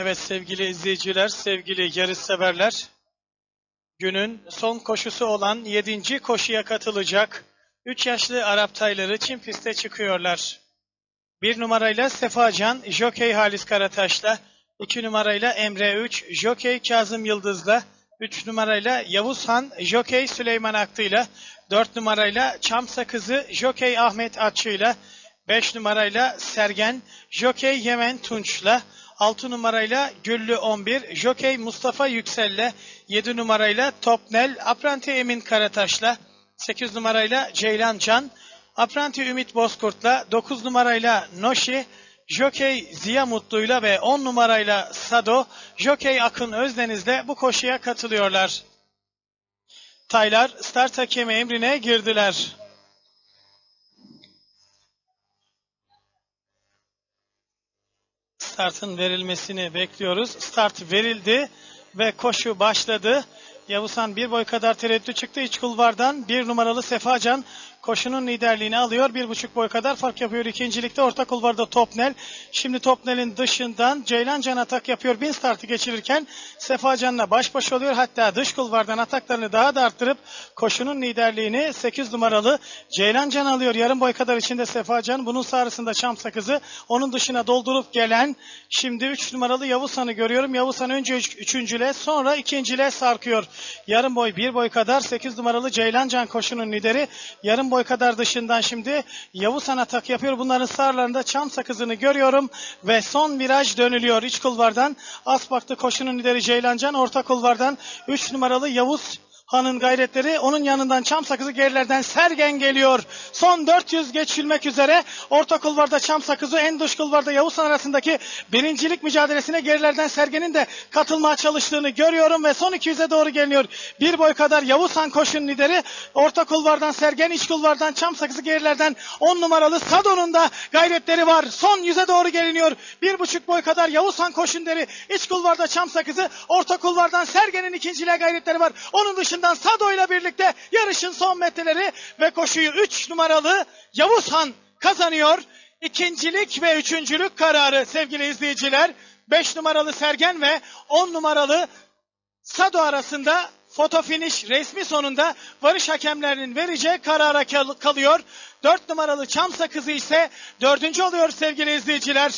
Evet sevgili izleyiciler, sevgili yarışseverler. Günün son koşusu olan 7. koşuya katılacak 3 yaşlı Arap tayları çim piste çıkıyorlar. 1 numarayla Sefacan, Jokey Halis Karataş'la, 2 numarayla Emre 3, Jokey Kazım Yıldız'la, 3 numarayla Yavuz Han, Jokey Süleyman Aktı'yla, 4 numarayla Çam Sakızı, Jokey Ahmet Atçı'yla, 5 numarayla Sergen, Jokey Yemen Tunç'la, 6 numarayla Güllü 11, Jokey Mustafa Yüksel'le, 7 numarayla Topnel, Apranti Emin Karataş'la, 8 numarayla Ceylan Can, Apranti Ümit Bozkurt'la, 9 numarayla Noşi, Jokey Ziya Mutlu'yla ve 10 numarayla Sado, Jokey Akın Özdeniz'le bu koşuya katılıyorlar. Taylar start hakemi emrine girdiler. Startın verilmesini bekliyoruz. Start verildi ve koşu başladı. Yavuzhan bir boy kadar tereddüt çıktı iç kulvardan. Bir numaralı Sefacan koşunun liderliğini alıyor. Bir buçuk boy kadar fark yapıyor ikincilikte. Orta kulvarda Topnel. Şimdi Topnel'in dışından Ceylan Can atak yapıyor. Bin startı geçirirken Sefacan'la baş başa oluyor. Hatta dış kulvardan ataklarını daha da arttırıp koşunun liderliğini 8 numaralı Ceylan Can alıyor. Yarım boy kadar içinde Sefacan. Bunun sağrısında Çam Sakızı. Onun dışına doldurup gelen şimdi 3 numaralı Yavuzhan'ı görüyorum. Yavuzhan önce üç, üçüncüle sonra ikincile sarkıyor. Yarım boy bir boy kadar 8 numaralı Ceylan Can koşunun lideri. Yarım boy kadar dışından şimdi Yavuzhan atak yapıyor. Bunların sağlarında Çam Sakızı'nı görüyorum ve son viraj dönülüyor iç kulvardan. Asbak'ta koşunun lideri Ceylan Can. Orta kulvardan 3 numaralı Yavuz Han'ın gayretleri onun yanından çam sakızı gerilerden Sergen geliyor. Son 400 geçilmek üzere. Orta kulvarda çam sakızı en dış kulvarda Yavuz Han arasındaki birincilik mücadelesine gerilerden Sergen'in de katılmaya çalıştığını görüyorum ve son 200'e doğru geliyor. Bir boy kadar Yavuz Han koşun lideri. Orta kulvardan Sergen, iç kulvardan çam sakızı gerilerden 10 numaralı Sado'nun da gayretleri var. Son 100'e doğru geliniyor. Bir buçuk boy kadar Yavuz Han koşun lideri. İç kulvarda çam sakızı. Orta kulvardan Sergen'in ikinciliğe gayretleri var. Onun dışında Sado ile birlikte yarışın son metreleri ve koşuyu 3 numaralı Yavuz Han kazanıyor. İkincilik ve üçüncülük kararı sevgili izleyiciler. 5 numaralı Sergen ve 10 numaralı Sado arasında foto finish resmi sonunda varış hakemlerinin vereceği karara kal- kalıyor. 4 numaralı Çam Sakızı ise dördüncü oluyor sevgili izleyiciler.